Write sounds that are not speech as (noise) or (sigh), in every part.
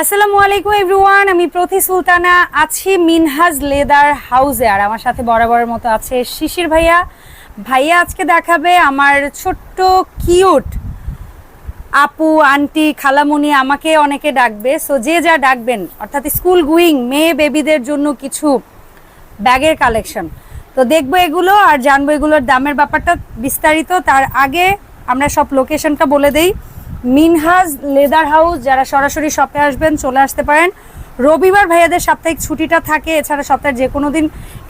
আসসালামু আলাইকুম এভরিওয়ান, আমি প্রতি সুলতানা, আছি মিনহাজ লেদার হাউসে। আর আমার সাথে বরাবরের মতো আছে শিশির ভাইয়া। ভাইয়া আজকে দেখাবে আমার ছোট্ট, কিউট আপু, আন্টি, খালামুনি আমাকে অনেকে ডাকবে। সো যে যা ডাকবেন, অর্থাৎ স্কুল গুইং মেয়ে বেবিদের জন্য কিছু ব্যাগের কালেকশন। তো দেখব এগুলো আর জানব এগুলোর দামের ব্যাপারটা বিস্তারিত। তার আগে আমরা সব লোকেশনটা বলে দেই। মিনহাজ লেদার হাউস, যারা সরাসরি শপে আসবেন, চলে আসতে পারেন। রবিবার ভাইয়াদের সাপ্তাহিক ছুটিটা থাকে, এছাড়া সপ্তাহের যে কোনো দিন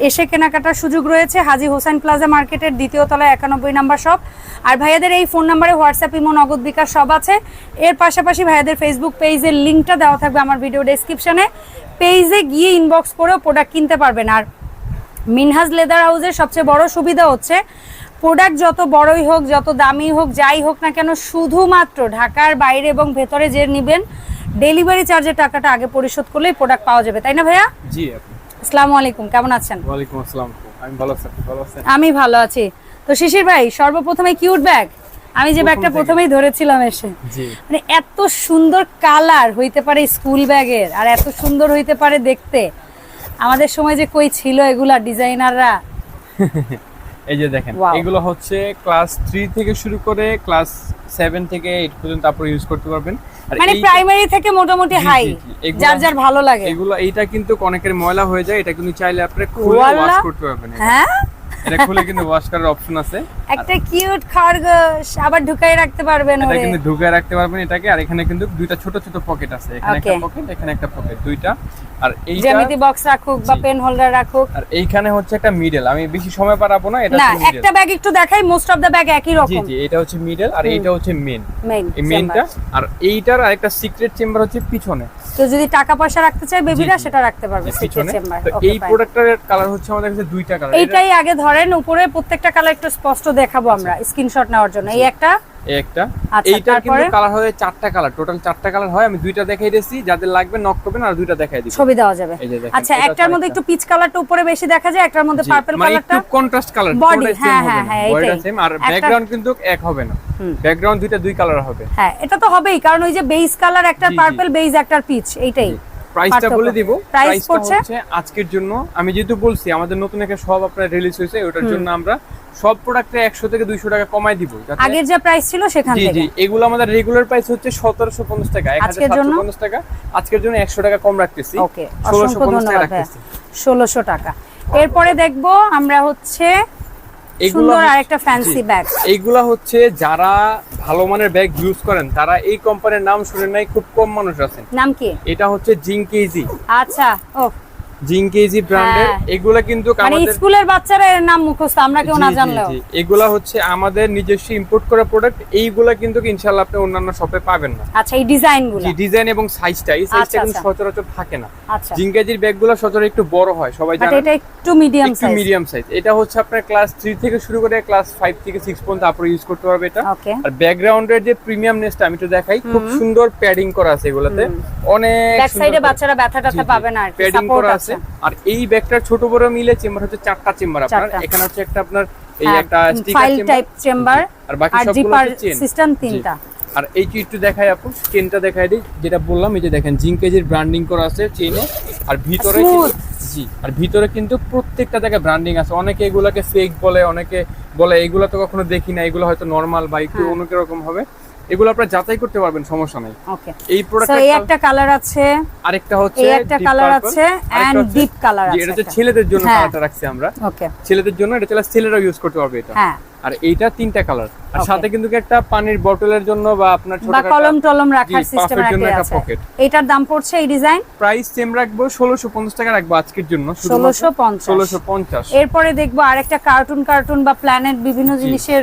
এসে কেনাকাটার সুযোগ রয়েছে। হাজি হোসেন প্লাজা মার্কেটের দ্বিতীয় তলায় একানব্বই নাম্বার শপ। আর ভাইয়াদের এই ফোন নাম্বারে হোয়াটসঅ্যাপ, ইমো, নগদ বিকাশ সব আছে। এর পাশাপাশি ভাইয়াদের ফেসবুক পেজের লিঙ্কটা দেওয়া থাকবে আমার ভিডিও ডেসক্রিপশনে। পেজে গিয়ে ইনবক্স করেও প্রোডাক্ট কিনতে পারবেন। আর মিনহাজ লেদার হাউসের সবচেয়ে বড় সুবিধা হচ্ছে প্রোডাক্ট যত বড়ই হোক যত দামি হোক যাই হোক না কেন শুধুমাত্র ঢাকার বাইরে এবং ভেতরে যে নেবেন ডেলিভারি চার্জের টাকাটা আগে পরিশোধ করলেই প্রোডাক্ট পাওয়া যাবে তাই না ভাইয়া? জি আসসালামু আলাইকুম কেমন আছেন? ওয়ালাইকুম আসসালাম আমি ভালো আছি ভালো আছেন? আমি ভালো আছি। তো শিশির ভাই সর্বপ্রথমে কিউট ব্যাগ আমি যে ব্যাগটা প্রথমেই ধরেছিলাম এসে। জি। মানে এত সুন্দর কালার হইতে পারে স্কুল ব্যাগের আর এত সুন্দর হইতে পারে দেখতে। আমাদের সময় যে কই ছিল এগুলা ডিজাইনাররা (laughs) এই যে দেখেন এগুলো হচ্ছে ক্লাস থ্রি থেকে শুরু করে ক্লাস সেভেন থেকে এইট পর্যন্ত আপনি ইউজ করতে পারবেন। মানে প্রাইমারি থেকে মোটামুটি হাই যার যার ভালো লাগে। এগুলো এইটা কিন্তু অনেকের ময়লা হয়ে যায় এটা কিন্তু চাইলে আপনি খুলে ওয়াশ করতে পারবেন হ্যাঁ? এটা খুলে কিন্তু ওয়াশ করার অপশন আছে। একটা কিউট খরগোশ আবার ঢুকাই রাখতে পারবেন এটা কিন্তু রাখতে পারবেন এটাকে আর এখানে কিন্তু দুইটা ছোট ছোট পকেট আছে। এখানে একটা পকেট এখানে একটা পকেট দুইটা। আর এইটা জ্যামিতি বক্স রাখুক বা পেন হোল্ডার রাখুক। আর এইখানে হচ্ছে একটা মিডল আমি বেশি সময় পারাবো না এটা না একটা ব্যাগ একটু দেখাই মোস্ট অফ দ্য ব্যাগ একই রকম জি এটা হচ্ছে মিডল আর এইটা হচ্ছে মেন এই মেইনটা আর এইটার আরেকটা সিক্রেট চেম্বার হচ্ছে পিছনে। তো যদি টাকা পয়সা রাখতে চায় বেবিরা জি। সেটা রাখতে পারবে এই পিছনে। চেম্বার এই প্রোডাক্টের কালার হচ্ছে আমাদের কাছে দুইটা কালার এইটাই আগে ধরেন উপরে প্রত্যেকটা কালার একটু স্পষ্ট দেখাবো আমরা স্ক্রিনশট নেওয়ার জন্য। এই একটা? এই একটা। আচ্ছা, এইটার কিন্তু কালার চারটা কালার টোটাল চারটা কালার হয় আমি দুইটা দেখাই দিয়েছি যাদের লাগবে নক করবেন আর দুইটা দেখাই দিচ্ছি ছবি দেওয়া যাবে। আচ্ছা একটার মধ্যে একটু। পিচ কালারটা উপরে বেশি দেখা যায় একটার মধ্যে পার্পল কালারটা একটু কন্ট্রাস্ট কালার হ্যাঁ, হ্যাঁ, হ্যাঁ। সেম আর ব্যাকগ্রাউন্ড কিন্তু এক হবে না। ব্যাকগ্রাউন্ড দুইটা দুই কালার হবে। হ্যাঁ এটা তো হবেই কারণ ওই যে বেস কালার একটা। পার্পল বেস একটা পিচ এইটাই। প্রাইসটা বলে দিব। পড়ছে? হচ্ছে আজকের জন্য আমি যেহেতু বলছি আমাদের নতুন একটা সব আপনার রিলিজ হয়েছে ওটার জন্য আমরা সব প্রোডাক্টে একশো থেকে দুইশো টাকা কমাই দিব আগের যে প্রাইস ছিল সেখান থেকে। জি এগুলো আমাদের রেগুলার প্রাইস হচ্ছে সতেরোশো পঞ্চাশ টাকা এক হাজার পঞ্চাশ টাকা। আজকের জন্য একশো টাকা কম রাখতেছি। ওকে ষোলোশো পঞ্চাশ টাকা রাখতেছি। ষোলোশো টাকা। এরপরে দেখব আমরা হচ্ছে এগুলো আরেকটা ফ্যান্সি ব্যাগ এইগুলা হচ্ছে যারা ভালো মানের ব্যাগ ইউজ করেন তারা এই কোম্পানির নাম শুনে নাই খুব কম মানুষ আছেন। নাম কি? এটা হচ্ছে জিঙ্কেজি আচ্ছা ও জিঙ্কেজি ব্র্যান্ডের হ্যাঁ। এগুলা কিন্তু মানে আমাদের স্কুলের বাচ্চারা এর নাম মুখস্থ আমরা কেউ না জানলেও। এগুলা হচ্ছে আমাদের নিজস্ব ইম্পোর্ট করা প্রোডাক্ট এইগুলা কিন্তু ইনশাআল্লাহ আপনি অন্যান্য শপে পাবেন না। আচ্ছা এই ডিজাইনগুলো? জি ডিজাইন এবং সাইজটা এই সাইজটা আচ্ছা, কিন্তু আচ্ছা। সচরাচর থাকে না। আচ্ছা। জিঙ্কেজির ব্যাগগুলো সচরাচর একটু বড় হয় সবাই জানেন এটা একটু মিডিয়াম একটু মিডিয়াম সাইজ এটা হচ্ছে আপনার ক্লাস থ্রি থেকে শুরু করে ক্লাস ফাইভ থেকে সিক্স পর্যন্ত আপনার ইউজ করতে পারবে এটা। আর ব্যাকগ্রাউন্ডের যে প্রিমিয়াম নেসটা আমি তো দেখাই। খুব সুন্দর প্যাডিং করা আছে এগুলাতে। অনেক ব্যাক সাইডে বাচ্চারা ব্যথা ট্যাথা পাবে না প্যাডিং সাপোর্ট করা আছে। আছে। আর এই ব্যাগটার ছোট বড় মিলে চেম্বার হচ্ছে চারটা চেম্বার আপনার এখানে হচ্ছে একটা আপনার এই হ্যাঁ, একটা ফাইল টাইপ চেম্বার আর বাকি সবগুলো সিস্টেম তিনটা। আর এই যে একটু দেখাই আপু? চেনটা দেখাই দিই যেটা বললাম এই যে দেখেন জিঙ্কেজের ব্র্যান্ডিং করা আছে চেনে আর ভিতরে জি আর ভিতরে কিন্তু প্রত্যেকটা জায়গায় ব্র্যান্ডিং আছে। অনেকে এগুলাকে ফেক বলে অনেকে বলে এগুলা তো কখনো দেখি না এগুলো হয়তো নর্মাল বা একটু হ্যাঁ। অন্য রকম হবে। এগুলো আপনারা যাচাই করতে পারবেন সমস্যা নাই। ওকে এই প্রোডাক্ট এই একটা কালার আছে আরেকটা হচ্ছে এই একটা কালার আছে এন্ড ডিপ কালার আছে এটা হচ্ছে ছেলেদের জন্য হ্যাঁ। কালারটা রাখছি আমরা। ওকে ছেলেদের জন্য এটা চাইলে ছেলেরাও ইউজ করতে পারবে এটা। হ্যাঁ। আর এইটা তিনটা কালার আর সাথে কিন্তু একটা পানির বটলের জন্য বা আপনার ছোট বা কলম টলম রাখার সিস্টেম আছে। এটার দাম পড়ছে এই ডিজাইন প্রাইস সেম রাখব ষোলোশো পঞ্চাশ টাকা রাখব আজকের জন্য ষোলোশো পঞ্চাশ। ষোলোশো পঞ্চাশ। এরপরে দেখব আরেকটা কার্টুন কার্টুন বা প্ল্যানেট বিভিন্ন জিনিসের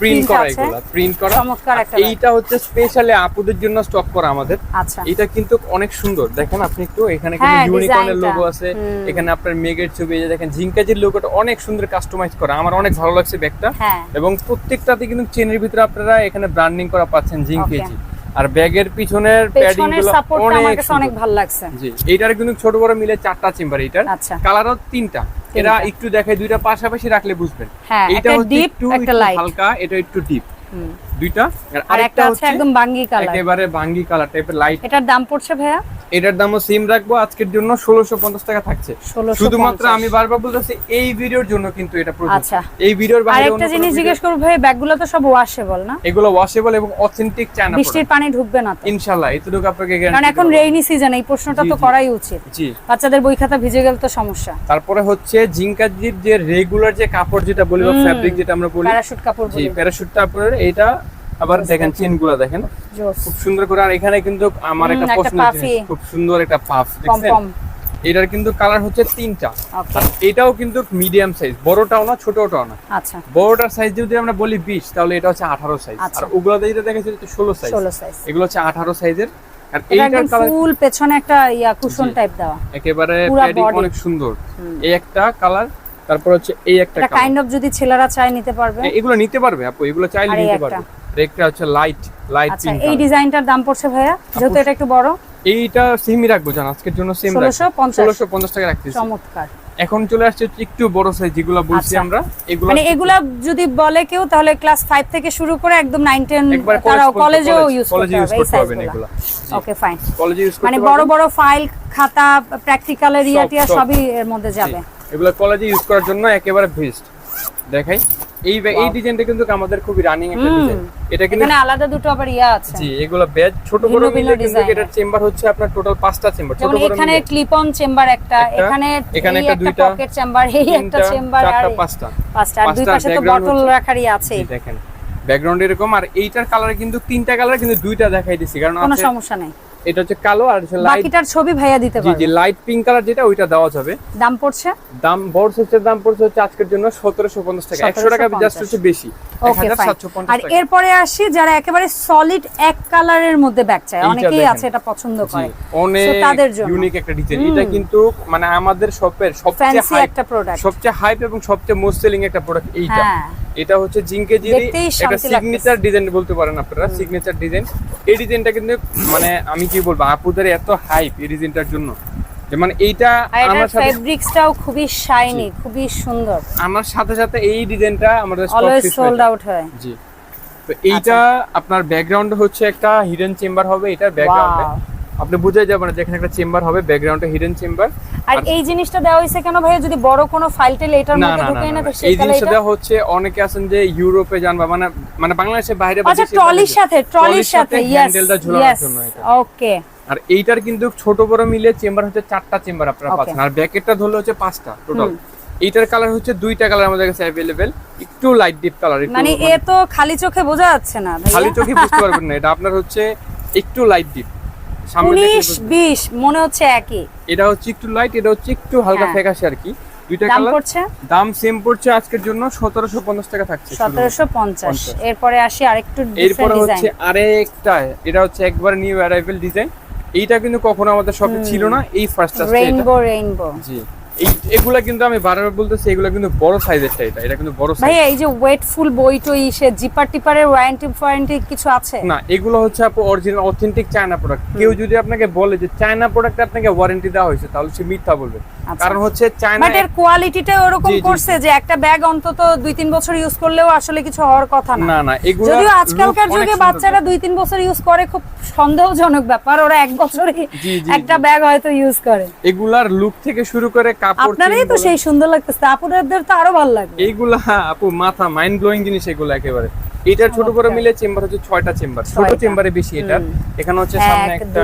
প্রিন্ট করা আছে। প্রিন্ট করা। চমৎকার একটা এইটা হচ্ছে স্পেশালি আপুদের জন্য স্টক করা আমাদের। আচ্ছা। এটা কিন্তু অনেক সুন্দর। দেখেন আপনি একটু এখানে কিন্তু হ্যাঁ, ইউনিকর্নের লোগো আছে। এখানে আপনার মেগের ছবি এই যে দেখেন জিঙ্কাজির লোগোটা অনেক সুন্দর কাস্টমাইজ করা। আমার অনেক ভালো লাগছে ব্যাগটা। হ্যাঁ এবং প্রত্যেকটাতে কিন্তু চেনের ভিতরে আপনারা এখানে ব্র্যান্ডিং করা পাচ্ছেন জিঙ্কেজি আর ব্যাগের পিছনের প্যাডিংগুলো অনেক অনেক ভালো লাগছে। জি এইটার কিন্তু ছোট বড় মিলে চারটা চেম্বার আচ্ছা। কালারও তিনটা। এরা একটু দেখে দুইটা পাশাপাশি রাখলে বুঝবেন। হ্যাঁ একটা হচ্ছে একটু হালকা এটা একটু ডিপ দুইটা। আর আরেকটা হচ্ছে একদম বাঙ্গি কালার একেবারে বাঙ্গি কালার টাইপের লাইট এটার দাম পড়ছে ভাইয়া? এটার দামও সেম রাখব। আজকের জন্য ষোলোশো পঞ্চাশ টাকা থাকছে। শুধুমাত্র আমি বারবার বলতেছি এই ভিডিওর জন্য কিন্তু এটা আচ্ছা। এই ভিডিওর বাইরে একটা জিনিস জিজ্ঞেস করব ভাই ব্যাগগুলো তো সব ওয়াশেবল না? এগুলো ওয়াশেবল এবং অথেন্টিক চায়না বৃষ্টির পানি ঢুকবে না তো? ইনশাআল্লাহ এতটুকু আপনাকে কারণ এখন রেইনি সিজন এই প্রশ্নটা তো করাই উচিত। জি। বাচ্চাদের বই খাতা ভিজে গেলে তো সমস্যা। তারপরে হচ্ছে জিঙ্কাজির যে রেগুলার যে কাপড় যেটা বলি বা ফ্যাব্রিক যেটা আমরা বলি প্যারাশুট কাপড় জি বলি। প্যারাশুট কাপড়ের এটা আবার দেখেন চেনগুলা দেখেন খুব সুন্দর করে আর এখানে কিন্তু আমার একটা। জিনিস, খুব সুন্দর একটা পাফ দেখছেন? এটার কিন্তু কালার হচ্ছে তিনটা। আর এটাও কিন্তু মিডিয়াম সাইজ বড়টাও না ছোটটাও না। আচ্ছা। বড়টার সাইজ যদি আমরা বলি বিশ তাহলে এটা হচ্ছে আঠারো সাইজ। আচ্ছা। আর ওগুলোতে যেটা দেখেছি হচ্ছে ষোলো সাইজ। এগুলো হচ্ছে আঠারো সাইজের। আর এইটার কালার ফুল পেছনে একটা ইয়া কুশন টাইপ দেওয়া। একেবারে প্যাডিং অনেক সুন্দর। এই একটা কালার তারপর হচ্ছে এই একটা কাইন্ড অফ যদি ছেলেরা চায় নিতে পারবে। এগুলো নিতে পারবে আপু এগুলো চাইলে নিতে পারবে। হচ্ছে লাইট লাইট আচ্ছা পিঙ্ক এই ডিজাইনটার দাম পড়ছে ভাইয়া? যেহেতু এটা একটু বড়। এইটা সেমই রাখব জান আজকের জন্য সেম টাকা রাখতেছি। চমৎকার। এখন চলে আসছে একটু বড় সাইজ যেগুলো বলছি আচ্ছা। আমরা এগুলো মানে এগুলা যদি বলে কেউ তাহলে ক্লাস ফাইভ থেকে শুরু করে একদম নাইন টেন একবার তারাও কলেজেও ইউজ কলেজে করতে পারবেন এগুলো। ওকে ফাইন কলেজে ইউজ করতে মানে বড় বড় ফাইল খাতা প্র্যাকটিক্যালের ইয়াটিয়া সবই এর মধ্যে যাবে। এগুলো কলেজে ইউজ করার জন্য একেবারে বেস্ট দেখাই। এই এই ডিজাইনটা কিন্তু আমাদের খুবই রানিং একটা ডিজাইন এটা কিন্তু এখানে আলাদা দুটো আবার ইয়া আছে। জি এগুলো ব্যাচ ছোট বড় মিলে কিন্তু এটার চেম্বার হচ্ছে আপনার টোটাল পাঁচটা চেম্বার ছোট বড় এখানে ক্লিপ অন চেম্বার একটা এখানে এখানে একটা দুইটা, পকেট চেম্বার এই একটা চেম্বার আর চারটা পাঁচটা। পাঁচটা। আর দুই পাশে তো বটল রাখারই আছে। দেখেন। ব্যাকগ্রাউন্ড এরকম আর এইটার কালার কিন্তু তিনটা কালার কিন্তু দুইটা দেখাই দিছি কারণ কোনো সমস্যা নেই। এটা হচ্ছে কালো আর হচ্ছে লাইট বাকিটার ছবি ভাইয়া দিতে জি জি লাইট পিঙ্ক কালার যেটা ওইটা দেওয়া যাবে। দাম পড়ছে? দাম বড় সাইজের দাম পড়ছে হচ্ছে আজকের জন্য সতেরোশো পঞ্চাশ টাকা। একশো টাকা জাস্ট হচ্ছে বেশি। ওকে আর এরপরে আসি যারা একেবারে সলিড এক কালারের মধ্যে ব্যাগ চায়। অনেকেই আছে এটা পছন্দ করে। অনেক তাদের জন্য। ইউনিক একটা ডিজাইন এটা কিন্তু মানে আমাদের শপের সবচেয়ে হাইপ একটা প্রোডাক্ট সবচেয়ে হাইপ এবং সবচেয়ে মোস্ট সেলিং একটা প্রোডাক্ট এইটা। হ্যাঁ। এটা হচ্ছে জিঙ্কে জিরি। একটা সিগনেচার ডিজাইন বলতে পারেন আপনারা সিগনেচার ডিজাইন এই ডিজাইনটা কিন্তু মানে আমি কি বলব আপুদের এত হাইপ এই ডিজাইনটার জন্য। মানে এইটা আমার সাথে ফেব্রিক্সটাও খুবই শাইনি খুবই সুন্দর। আমার সাথে সাথে এই ডিজাইনটা আমাদের অলওয়েজ সোল্ড আউট হয় জি। তো এইটা আপনার ব্যাকগ্রাউন্ড হচ্ছে একটা হিডেন চেম্বার হবে এটার ব্যাকগ্রাউন্ডে আপনি বুঝে যাবেন না যেখানে একটা চেম্বার হবে ব্যাকগ্রাউন্ডে হিডেন চেম্বার আর এই জিনিসটা দেওয়া হয়েছে কেন ভাইয়া যদি বড় কোনো ফাইল টেল এটার মধ্যে ঢুকে না, তো এই জিনিসটা দেওয়া হচ্ছে অনেকে আছেন যে ইউরোপে যান বা মানে মানে বাংলাদেশের বাইরে আচ্ছা ট্রলির সাথে ট্রলির সাথে ইয়েস ইয়েস ওকে আর এইটার কিন্তু ছোট বড় মিলে চেম্বার হচ্ছে চারটা চেম্বার আপনারা পাচ্ছেন। আর ব্যাকেটটা ধরলে হচ্ছে পাঁচটা টোটাল এইটার কালার হচ্ছে দুইটা কালার আমাদের কাছে অ্যাভেলেবেল একটু লাইট ডিপ কালার মানে এ তো খালি চোখে বোঝা যাচ্ছে না খালি চোখে বুঝতে পারবেন না এটা আপনার হচ্ছে একটু লাইট ডিপ উনিশ বুঝবেন। বিশ মনে হচ্ছে একই। এটা হচ্ছে একটু লাইট এটা হচ্ছে একটু হালকা। ফ্যাকাশে আর কি। দুইটা দাম পড়ছে? দাম সেম পড়ছে আজকের জন্য সতেরোশো পঞ্চাশ টাকা থাকছে শুধু। সতেরোশো পঞ্চাশ। এরপরে আসি আরেকটু এরপরে হচ্ছে আরেকটা এটা হচ্ছে একবার নিউ অ্যারাইভেল ডিজাইন এইটা কিন্তু কখনো আমাদের শপে ছিল না এই ফার্স্ট রেইনবো রেইনবো জি। এই এগুলা কিন্তু আমি বারবার বলতেছি এগুলা কিন্তু বড় সাইজেরটা এটা এটা কিন্তু বড় সাইজ ভাই এই যে ওয়েটফুল বই টই সে জিপার টিপারের ওয়ারেন্টি ওয়ারেন্টি কিছু আছে? না এগুলো হচ্ছে আপু অরিজিনাল অথেন্টিক চায়না প্রোডাক্ট কেউ যদি আপনাকে বলে যে চায়না প্রোডাক্ট আপনাকে ওয়ারেন্টি দেওয়া হয়েছে তাহলে সে মিথ্যা বলবে। কারণ হচ্ছে চায়না বাট এর কোয়ালিটিটা ওরকম করছে যে একটা ব্যাগ অন্তত দুই তিন বছর ইউজ করলেও আসলে কিছু হওয়ার কথা না। না না এগুলো যদিও আজকালকার যুগে বাচ্চারা দুই তিন বছর ইউজ করে খুব সন্দেহজনক ব্যাপার ওরা এক জি, একটা ব্যাগ হয়তো ইউজ করে। এগুলার লুক থেকে শুরু করে কাপড় আপনারাই তো সেই সুন্দর লাগতেছে আপুদের তো আরও ভালো লাগবে। এইগুলা আপু মাথা মাইন্ড ব্লোয়িং জিনিস এগুলো একেবারে। এটার ছোট বড় মিলে চেম্বার হচ্ছে ছয়টা চেম্বার ছোট চেম্বারে বেশি এটা। এখানে হচ্ছে সামনে এক একটা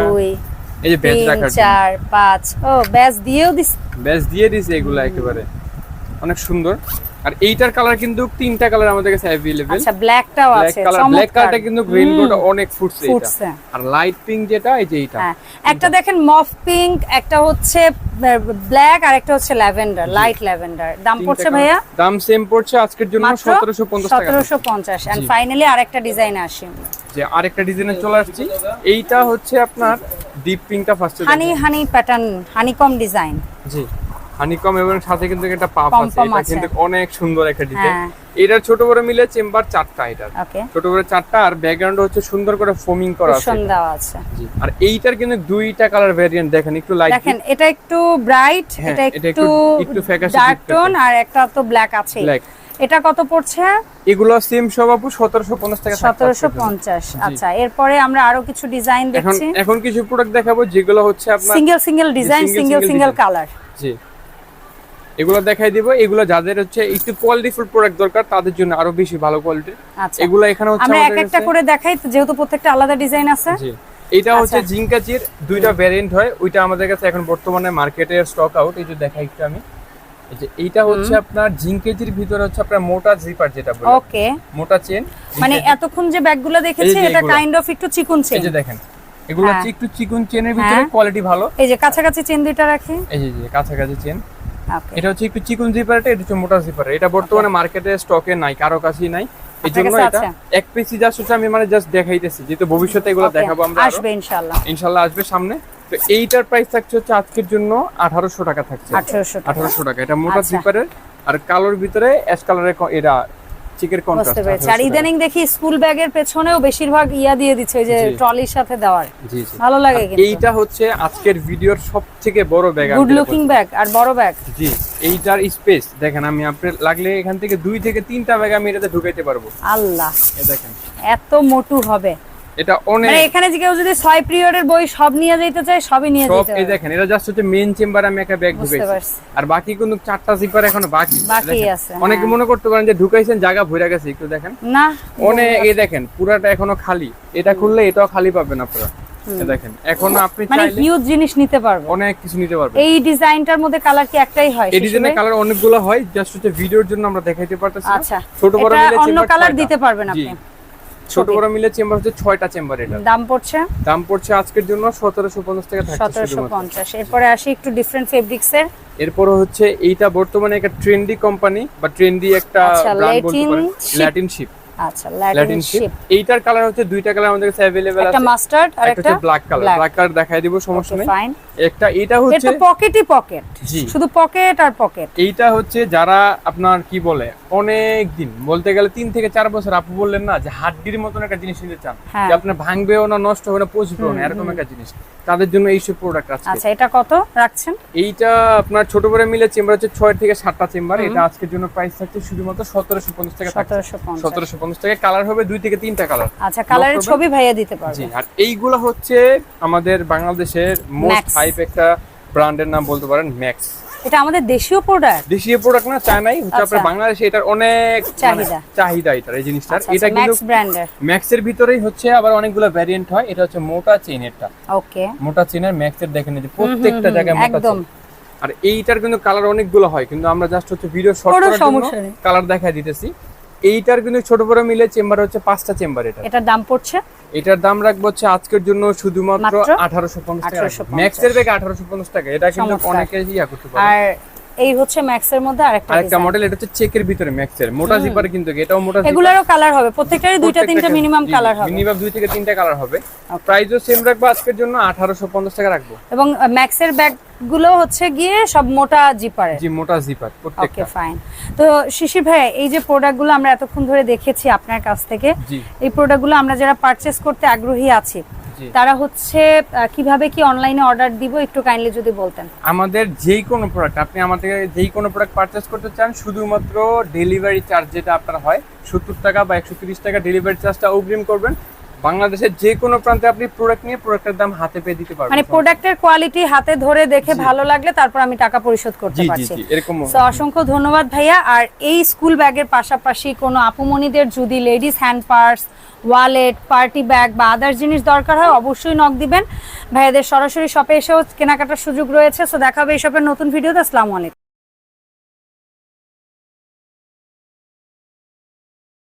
এই যে ব্যাচ রাখার। চার পাঁচ। ও ব্যাস দিয়েও দিস ব্যাচ দিয়ে দিছে এগুলা একেবারে। অনেক সুন্দর। আর এইটার কালার কিন্তু তিনটা কালার আমাদের কাছে अवेलेबल আচ্ছা ব্ল্যাকটাও আছে কালার ব্ল্যাক কালারটা কিন্তু রেইনবোটা অনেক ফুটছে এটা আর লাইট পিঙ্ক যেটা এই যে এইটা। হ্যাঁ একটা দেখেন মফ পিঙ্ক একটা হচ্ছে ব্ল্যাক আর একটা হচ্ছে ল্যাভেন্ডার লাইট ল্যাভেন্ডার দাম পড়ছে ভাইয়া? দাম সেম পড়ছে আজকের জন্য মাত্র সতেরোশো পঞ্চাশ টাকা। সতেরোশো পঞ্চাশ। এন্ড ফাইনালি আরেকটা ডিজাইন আসি যে আরেকটা ডিজাইনে চলে আসছি। এইটা হচ্ছে আপনার ডিপ পিঙ্কটা ফার্স্টে honey honey pattern honeycomb design জি। হানিকম এবং সাথে কিন্তু একটা পম আছে। এটা। কিন্তু অনেক সুন্দর একটা ডিজাইন হ্যাঁ। এটার ছোট বড় মিলে চেম্বার চারটা এটার। ছোট বড় চারটা আর ব্যাকগ্রাউন্ড হচ্ছে সুন্দর করে ফোমিং করা আছে আর এইটার কিন্তু দুইটা কালার ভেরিয়েন্ট দেখেন একটু লাইট দেখেন এটা একটু ব্রাইট হ্যাঁ, এটা এটা একটু একটু- ফ্যাকাশে ডার্ক টোন আর একটা তো ব্ল্যাক আছে। ব্ল্যাক এটা কত পড়ছে? এগুলো সেম সব আপু সতেরোশো পঞ্চাশ টাকা থাকছে সতেরোশো আজকের জন্য। পঞ্চাশ। আচ্ছা এরপরে আমরা আরও কিছু ডিজাইন দেখছি। এখন এখন কিছু প্রোডাক্ট দেখাবো যেগুলো হচ্ছে আপনার single single design single single colour জি। এগুলো দেখাই দিব। এগুলো যাদের হচ্ছে একটু কোয়ালিটিফুল প্রোডাক্ট দরকার তাদের জন্য আরও বেশি ভালো কোয়ালিটির আচ্ছা। এগুলো এখানে হচ্ছে আমরা এক একটা করে দেখাই তো, যেহেতু প্রত্যেকটা আলাদা ডিজাইন আছে। জি। এটা হচ্ছে আচ্ছা। জিঙ্কাচির দুইটা ভ্যারিয়েন্ট হয়। ওইটা আমাদের কাছে এখন বর্তমানে মার্কেটে স্টক আউট এই যে দেখাই একটু আমি। যে এইটা হচ্ছে আপনার জিঙ্কেজির ভিতরে হচ্ছে আপনার মোটা জিপার যেটা বলে। ওকে। মোটা চেন মানে এতক্ষণ যে ব্যাগগুলো দেখেছি এটা কাইন্ড অফ একটু চিকুন এই যে দেখেন। এগুলো হ্যাঁ। হচ্ছে একটু চিকন চেনের ভিতরে হ্যাঁ। কোয়ালিটি ভালো। এই যে কাছাকাছি চেন দুইটা রাখি। এই যে কাছাকাছি চেন এটা হচ্ছে একটু চিকন জিপারটা এটা হচ্ছে মোটা জিপার এটা বর্তমানে মার্কেটে স্টকে নাই কারও কাছেই নাই। এই জন্য এটা এক পিসি জাস্ট হচ্ছে আমি মানে জাস্ট দেখাইতেছি যেহেতু ভবিষ্যতে এগুলো দেখাবো আমরা আসবে ইনশাআল্লাহ। ইনশাল্লাহ আসবে সামনে। তো এইটার প্রাইস থাকছে হচ্ছে আজকের জন্য আঠারোশো টাকা থাকছে। 1800 টাকা। আঠারোশো টাকা। এটা মোটা আচ্ছা। জিপারের আর কালোর ভিতরে অ্যাশ কালারের এটা চিকের কন্ট্রাস্ট আর ইদানিং দেখি স্কুল ব্যাগের পেছনেও বেশিরভাগ ইয়া দিয়ে দিচ্ছে যে ট্রলির সাথে দেওয়ার। জি জি। ভালো লাগে কিন্তু। এইটা হচ্ছে আজকের ভিডিওর সবথেকে বড় ব্যাগ গুড লুকিং ব্যাগ আর বড় ব্যাগ জি এইটার স্পেস দেখেন আমি আপনি লাগলে এখান থেকে দুই থেকে তিনটা ব্যাগ আমি এটাতে ঢুকাইতে পারব। আল্লাহ। এ দেখেন। এত মোটু হবে। এটা অনেক মানে এখানে যে কেউ যদি ছয় পিরিয়ডের বই সব নিয়ে যেতে চায় সবই নিয়ে সব যেতে এই দেখেন এটা জাস্ট হচ্ছে মেইন চেম্বার আমি একটা ব্যাগ ঢুকাইছি। আর বাকি কিন্তু চারটা জিপার এখনও বাকি। বাকি আছে, অনেকে হ্যাঁ। মনে করতে পারেন যে ঢুকাইছেন জায়গা ভরে গেছে একটু দেখেন। না অনেক এই দেখেন পুরাটা এখনও খালি। এটা খুললে এটাও খালি পাবেন আপনারা। দেখেন এখনও আপনি মানে হিউজ জিনিস নিতে পারবে। অনেক কিছু নিতে পারবেন। এই ডিজাইনটার মধ্যে কালার কি একটাই হয় এই ডিজাইনের কালার অনেকগুলো হয় জাস্ট হচ্ছে ভিডিওর জন্য আমরা দেখাইতে পারতেছি আচ্ছা। ছোট বড় মিলে অন্য কালার দিতে পারবেন আপনি। ছোট বড় মিলে চেম্বার হচ্ছে ছয়টা চেম্বার এটা। দাম পড়ছে? দাম পড়ছে আজকের জন্য সতেরোশো পঞ্চাশ থেকে সতেরোশো পঞ্চাশ। এরপরে আসি একটু ডিফারেন্ট ফেব্রিক্স এর এরপর হচ্ছে এইটা বর্তমানে একটা ট্রেন্ডি কোম্পানি বা ট্রেন্ডি একটা আচ্ছা। ল্যাটিন শিপ আচ্ছা ল্যাটিন ল্যাটিন শিপ শিপ এইটার কালার হচ্ছে দুইটা কালার আমাদের কাছে अवेलेबल একটা আছে মাস্টার্ড আর একটা একটা হচ্ছে black colour black। Black colour দেখাই দিব সমস্যা নেই ফাইন একটা এটা এটা হচ্ছে পকেটই পকেট জি। শুধু পকেট আর পকেট এইটা হচ্ছে যারা আপনার কি বলে অনেক দিন বলতে গেলে তিন থেকে চার বছর আপু বললেন না যে হাড্ডির মতন একটা জিনিস নিতে চান হ্যাঁ। যে আপনার ভাঙবেও না নষ্ট হবে না পচবেও না এরকম একটা জিনিস তাদের জন্য এইসব প্রোডাক্ট আছে আচ্ছা এটা কত রাখছেন এইটা আপনার ছোট বড় মিলে চেম্বার হচ্ছে ছয় থেকে সাতটা চেম্বার এটা আজকের জন্য প্রাইস থাকছে শুধুমাত্র সতেরোশো পঞ্চাশ টাকা থাকছে সতেরোশো পঞ্চাশ সতেরোশো পঞ্চাশ টাকা কালার হবে দুই থেকে তিনটা কালার আচ্ছা কালারের ছবি ভাইয়া দিতে জি আর এইগুলো হচ্ছে আমাদের বাংলাদেশের মোস্ট হাইপ একটা ব্র্যান্ডের নাম বলতে পারেন ম্যাক্স এটা আমাদের দেশীয় প্রোডাক্ট দেশীয় প্রোডাক্ট না চায়নাই। হচ্ছে আপনার আচ্ছা। বাংলাদেশে এটার অনেক মানে চাহিদা। চাহিদা এটার এই জিনিসটার। আচ্ছা এটা কিন্তু ম্যাক্স ব্র্যান্ডের ম্যাক্সের ভিতরেই হচ্ছে আবার অনেকগুলো ভ্যারিয়েন্ট হয়। এটা হচ্ছে মোটা চেইনেরটা। ওকে মোটা চেইনের ম্যাক্সের দেখেন যে প্রত্যেকটা জায়গায় মোটা একদম। চেইন। আর এইটার কিন্তু কালার অনেকগুলো হয়। কিন্তু আমরা জাস্ট হচ্ছে ভিডিও শর্ট করার জন্য কালার দেখাই দিতেছি। এইটার কিন্তু ছোট বড় মিলে চেম্বার হচ্ছে পাঁচটা চেম্বার এটা। এটার দাম পড়ছে? এটার দাম রাখব হচ্ছে আজকের জন্য শুধুমাত্র মাত্র আঠারোশো পঞ্চাশ টাকা। 1850 ম্যাক্সের ব্যাগ আঠারোশো পঞ্চাশ টাকা। এটা কিন্তু। অনেকে ইয়া করতে পারে। আর এই হচ্ছে ম্যাক্সের মধ্যে আরেকটা আরেকটা design। মডেল এটা হচ্ছে চেকের ভিতরে ম্যাক্সের। মোটা জিপার কিন্তু এটাও মোটা এগুলারও কালার হবে। প্রত্যেকটারই দুইটা তিনটা মিনিমাম কালার হবে। মিনিমাম দুই থেকে তিনটা কালার হবে। প্রাইসও সেম রাখব আজকের জন্য। আঠারোশো পঞ্চাশ টাকা রাখব। এবং ম্যাক্সের ব্যাগ গুলো হচ্ছে গিয়ে সব মোটা জিপারের জি মোটা জিপার ওকে ফাইন তো শিশির ভাই এই যে প্রোডাক্টগুলো আমরা এতক্ষণ ধরে দেখেছি আপনার কাছ থেকে এই প্রোডাক্টগুলো আমরা যারা পারচেস করতে আগ্রহী আছি তারা হচ্ছে কীভাবে কি অনলাইনে অর্ডার দিব একটু কাইন্ডলি যদি বলতেন। আমাদের যেই কোনো প্রোডাক্ট আপনি আমাদের যেই কোনো প্রোডাক্ট পারচেস করতে চান শুধুমাত্র ডেলিভারি চার্জ যেটা আপনার হয় সত্তর টাকা বা একশো তিরিশ টাকা ডেলিভারি চার্জটা অগ্রিম করবেন। বাংলাদেশের যে কোনো প্রান্তে আপনি প্রোডাক্ট নিয়ে প্রোডাক্টের দাম হাতে পেয়ে দিতে পারবেন। মানে প্রোডাক্টের কোয়ালিটি হাতে ধরে দেখে ভালো লাগলে তারপর আমি টাকা পরিশোধ করতে পারছি। জি এরকম তো অসংখ্য ধন্যবাদ ভাইয়া। আর এই স্কুল ব্যাগের পাশাপাশি কোনো আপুমনিদের যদি ladies hand purse wallet party bag বা আদার্স জিনিস দরকার হয় অবশ্যই নক দিবেন। ভাইয়াদের সরাসরি শপে এসেও কেনাকাটার সুযোগ রয়েছে। সো দেখাবে এই শপের নতুন ভিডিওতে আসসালামু আলাইকুম।